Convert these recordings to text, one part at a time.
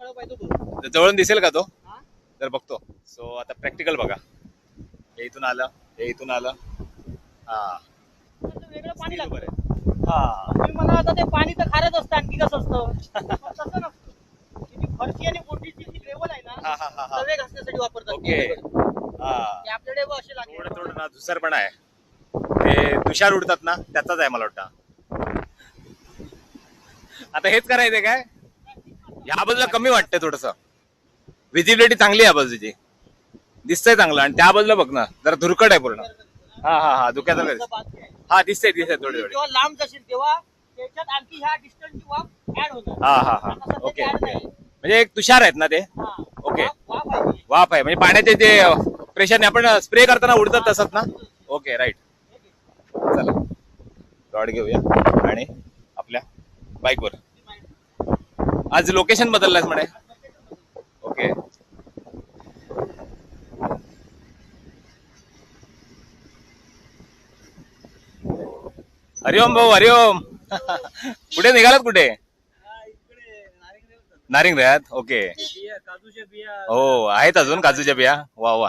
जवळून दिसेल का तो? हा? तर बघतो. सो आता प्रॅक्टिकल बघा. हे इथून आलं हे इथून आलं. हा. वेगळं पाणी बरं आहे. हा. तुम्ही म्हणा आता ते पाणी तर खारच असतं आणखी कसं असतं. पण तसं नसतं. ती जी फरशी आणि बोटीची जी लेवल आहे ना हा हा हा हा. तवे घासण्यासाठी वापरतात. ओके. हा. आपल्याकडे असे थोडं लागले थोडं ना दुसर पण आहे. ते तुषार उडतात ना त्याचाच आहे मला वाटतं. आता हेच करायचंय काय? या बाजूला कमी वाटतंय थोडस. विजिबिलिटी चांगली आहे बाजूची दिसतंय चांगलं आणि त्या बाजूला बघ ना जरा धुरकट आहे पूर्ण. हा हा हा धुक्याचा. हा दिसतंय दिसतंय थोडी थोडी. जेव्हा लांब जाशील तेव्हा त्याच्यात आणखी ह्या डिस्टन्सची वाफ ऍड होणार हा हा हा. आता सध्या ओके ते add ओके नाही. म्हणजे एक तुषार आहेत ना ते? हा. ओके. वाफ- वाफ आहे ती. वाफ आहे. म्हणजे पाण्याचे जे प्रेशरने आपण स्प्रे करताना उडतात तसंच ना? ओके राईट चला. रॉड घेऊया आणि आपल्या बाईकवर आज लोकेशन बदललास म्हणे. ओके हरिओम भाऊ हरिओम. कुठे निघालात कुठे? नारिंग रयात ओके हो आहेत अजून काजूच्या बिया. वा वा.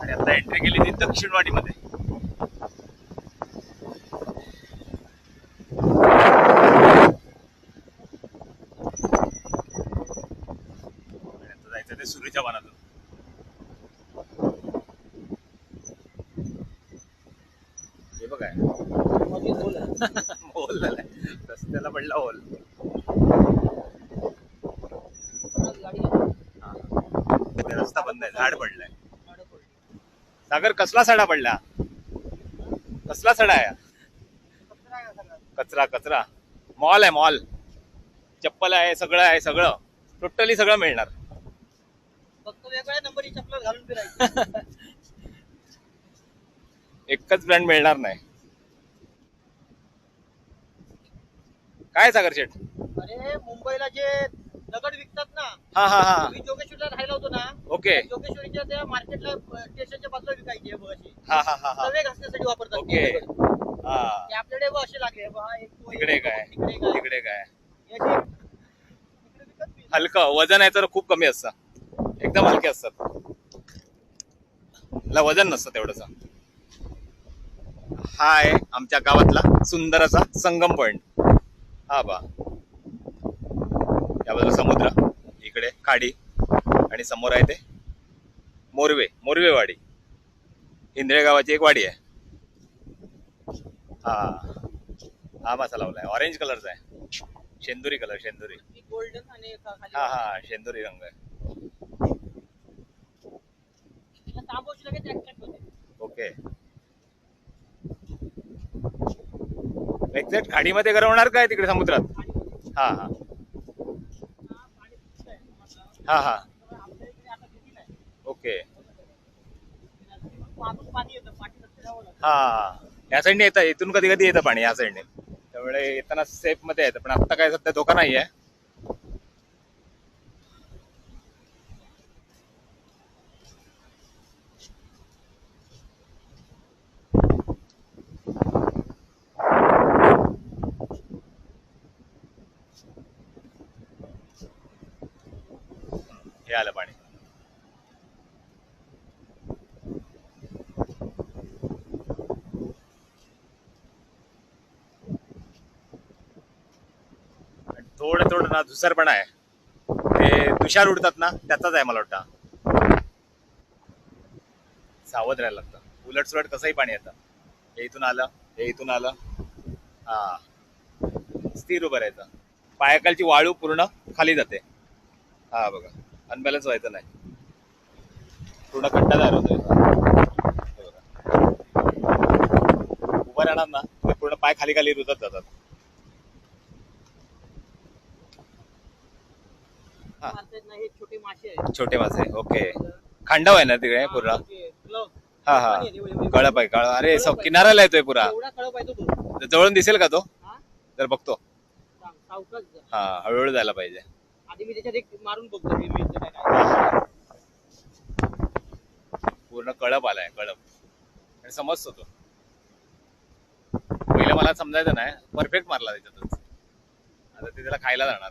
आता एंट्री केली ती दक्षिणवाडीमध्ये आता सुरीच्या वनातून हे बघाय. होल झालाय. रस्त्याला पडला होल रस्ता बंद आहे. झाड पडलंय. सागर कसला सडा पडला? कसला सडा आहे. कचरा कचरा. मॉल आहे मॉल. चप्पल आहे सगळं आहे सगळं. टोटली सगळं मिळणार. नंबरची घालून फिरायची. एकच ब्रँड मिळणार नाही. काय सागर शेठ? अरे मुंबईला जे दगड विकतात ना हा हा हा. मी जोगेश्वरीला राहिला होतो ना ओके. जोगेश्वरीच्या त्या मार्केटला स्टेशनच्या बाजूला विकायची आहे बघ अशी. हा हा हा हा. तवे घासण्यासाठी वापरतात ओके. दगड. हा. ते आपल्याकडे बघ असे लागले बघ, हा एक तो एक, तिकडे काय? तिकडे काय? तिकडे काय? विकत. हलकं वजन आहे तर खूप कमी असतं. एकदम हलके असतात. वजन नसतं तेवढंच. हा आहे आमच्या गावातला सुंदर असा संगम पॉइंट. हा बा. या बाजूला समुद्र इकडे खाडी आणि समोर आहे ते मोरवे मोरवेवाडी इंद्रे गावाची एक वाडी आहे. हा. हा मासा लावलाय. ऑरेंज कलरचा आहे. शेंदुरी कलर शेंदुरी. गोल्डन आणि हा हा शेंदुरी रंग आहे. ओके. एक्झॅक्ट खाडीमध्ये गरवणार काय तिकडे समुद्रात? हा हा. हा, हा. ओके. हा हा. या साईडने येतं. इथून कधी कधी येतं पाणी या साईडने त्यामुळे येताना सेफमध्ये येतं पण आता काय सध्या धोका नाही आहे हे आलं पाणी. थोडं थोडं ना धुसर पण आहे. ते तुषार उडतात ना त्याचाच आहे मला वाटतं. सावध राहायला लागतं. उलट सुलट कसंही पाणी येतं. हे इथून आलं हे इथून आलं. हा. स्थिर उभं राहायचं. पायाखालची वाळू पूर्ण खाली जाते. हा बघा. अनबॅलन्स व्हायचं नाही पूर्ण तयार होतोय. उभं राहणार ना ते पूर्ण पाय खाली खाली रुजत जातात हा. छोटे मासे छोटे मासे ओके खांडव आहे ना तिकडे पूर्ण हा. हा कळप आहे कळप अरे सब. किनाऱ्याला येतोय पुरा जवळून दिसेल का तो हा? तर बघतो. हा हळूहळू जायला पाहिजे आधी मी त्याच्यात एक मारून बघतो हे मिळतं काय काय. पूर्ण कळप आलाय कळप. आणि समजतो तो. मला समजायचं नाही परफेक्ट मारला त्याच्यातच. आता ते त्याला खायला जाणार.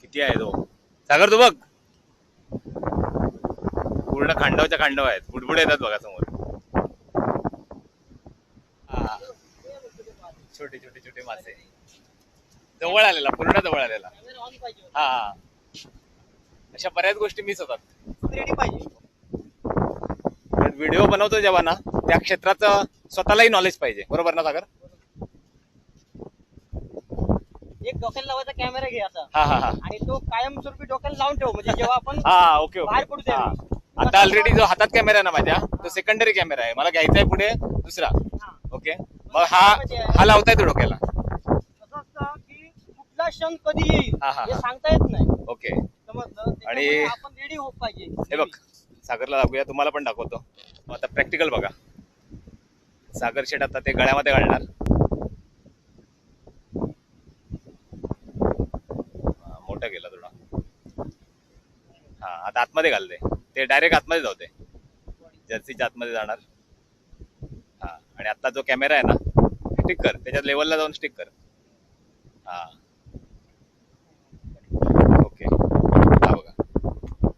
किती आहे तो? सागर तू बघ. पूर्ण खांडवच्या खांडव आहेत. बुडबुड येतात बघा समोर. छोटे छोटे छोटे मासे. जवळ आलेला पूर्ण जवळ आलेला. हा हा. अशा बऱ्याच गोष्टी मिस होतात. व्हिडिओ बनवतो जेव्हा ना त्या क्षेत्राचं स्वतःलाही नॉलेज पाहिजे. बरोबर ना सागर? एक डोक्याला लावायचा कॅमेरा घे हा हा हा. आणि तो कायमस्वरूपी डोक्याला लावून ठेव. म्हणजे जेव्हा आपण हा ओके बाहेर ओके पडू द्या. हा. आता ऑलरेडी जो हातात कॅमेरा आहे ना माझ्या तो सेकंडरी कॅमेरा आहे. मला घ्यायचा आहे पुढे दुसरा. ओके मग हा हा लावता येतो डोक्याला. कसं असतं की कुठला क्षण कधी येईल हा, हा, हे हा. सांगता येत नाही. ओके समजलं? त्याच्यामुळे आपण रेडी होत पाहिजे. हे बघ सागरला दाखवूया तुम्हाला पण दाखवतो. मग आता प्रॅक्टिकल बघा. सागर शेट आता ते गळ्यामध्ये घालणार. हा, मोठा गेला थोडा. हा आता आतमध्ये घालते ते डायरेक्ट आतमध्ये जाते जर्सीच्या आतमध्ये जाणार. हा आणि आता जो कॅमेरा आहे ना स्टिक कर. त्याच्यात लेवलला जाऊन स्टिक कर. हा. ओके. हा बघा.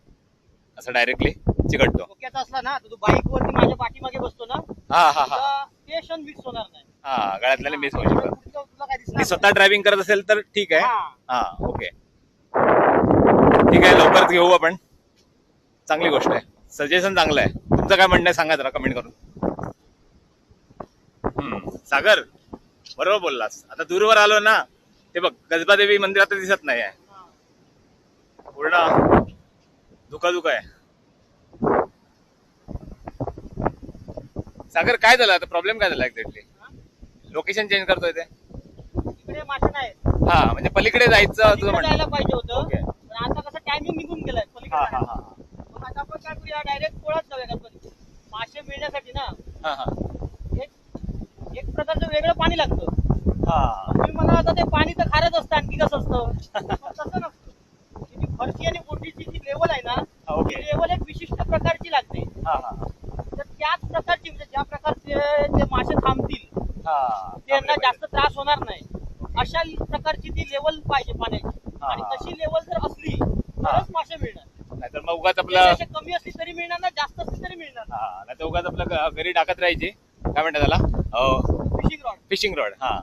असं डायरेक्टली चिकटतो असला ना तर तू बाईक वरती माझ्या पाठीमागे बसतो ना हा हा हा. ते क्षण मिस होणार नाही. हा गळ्यातल्याने मिस होऊ शकतात. तुला तुला काय दिसणार मी स्वतः ड्रायव्हिंग करत असेल तर ठीक आहे. हा. हा ओके. ठीक आहे लवकरच घेऊ आपण. चांगली गोष्ट आहे. सजेशन चांगलं आहे. तुमचं काय म्हणणं आहे सांगा जरा कमेंट करून. सागर बरोबर बोललास. आता दूरवर आलो ना ते बघ गजबादेवी मंदिर आता दिसत नाही आहे. पूर्ण धुका धुका आहे. सागर काय झालं? आता प्रॉब्लेम काय झाला एक्झॅक्टली? लोकेशन चेंज करतोय ते. हा म्हणजे पलीकडे जायचं तुझं म्हणणं. पाहिजे होतं. आता कसं टायमिंग निघून गेलाय. हा हा. हा आपण काय करूया डायरेक्ट पोळाच जाऊया गणपती. मासे मिळण्यासाठी ना. हा हा. एक एक प्रकारचं वेगळं पाणी लागतं. हा. तुम्ही मला आता ते पाणी तर खारच असतं आणखी कसं असतं? पण तसं नसतं. जी फरशी आणि बोटीची जी लेवल आहे ना ओके. ती लेवल एक विशिष्ट प्रकारची लागते. हा हा तर त्याच प्रकारची म्हणजे ज्या प्रकारचे ते मासे थांबतील हा त्यांना जास्त त्रास होणार नाही अशा प्रकारची ती लेवल पाहिजे पाण्याची हा. आणि तशी लेवल जर असली तरच मासे मिळणार नाहीतर मग उगाच म्हणजे आपलं असे कमी असली तरी मिळणार ना जास्त असली तरी मिळणार हा नाहीतर उगाच आपलं घरी टाकत राहायची. काय म्हणतात त्याला? फिशिंग रॉड फिशिंग रॉड हा.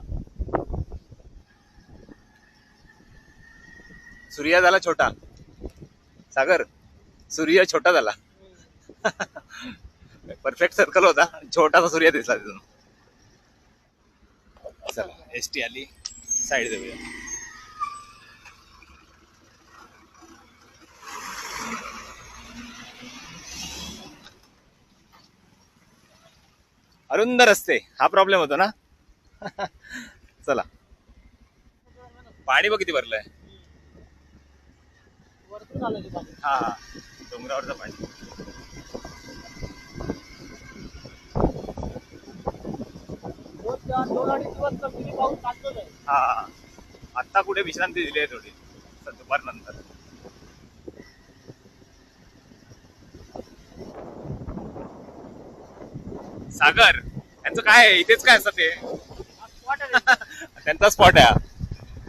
सूर्य झाला छोटा. सागर सूर्य छोटा झाला. परफेक्ट सर्कल होता. छोटासा सूर्य दिसला तिथून. चला एस टी आली. साईड देऊया अरुंद रस्ते हा प्रॉब्लेम होतो ना? चला. पाणी बघ किती भरलंय. हा डोंगरावरचं पाणी. हा आत्ता कुठे विश्रांती दिली आहे थोडी दुपार सागर यांचं काय आहे? इथेच काय असतं ते. त्यांचा स्पॉट आहे.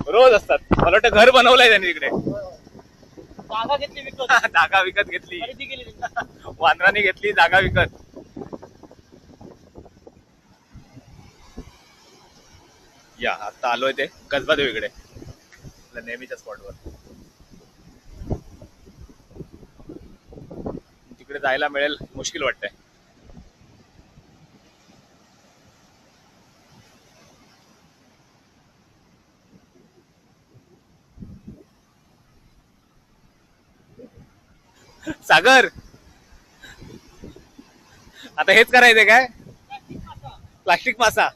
रोज असतात मला वाटतं घर बनवलंय त्यांनी तिकडे जागा घेतली विकत जागा विकत घेतली खरेदी केली त्यांनी. वांद्राने घेतली जागा विकत या आता आलोय ते कसबा देवीकडे आपल्या नेहमीच्या स्पॉटवर तिकडे जायला मिळेल मुश्किल वाटतंय सागर. आता हेच करायचंय काय? प्लास्टिक मासा.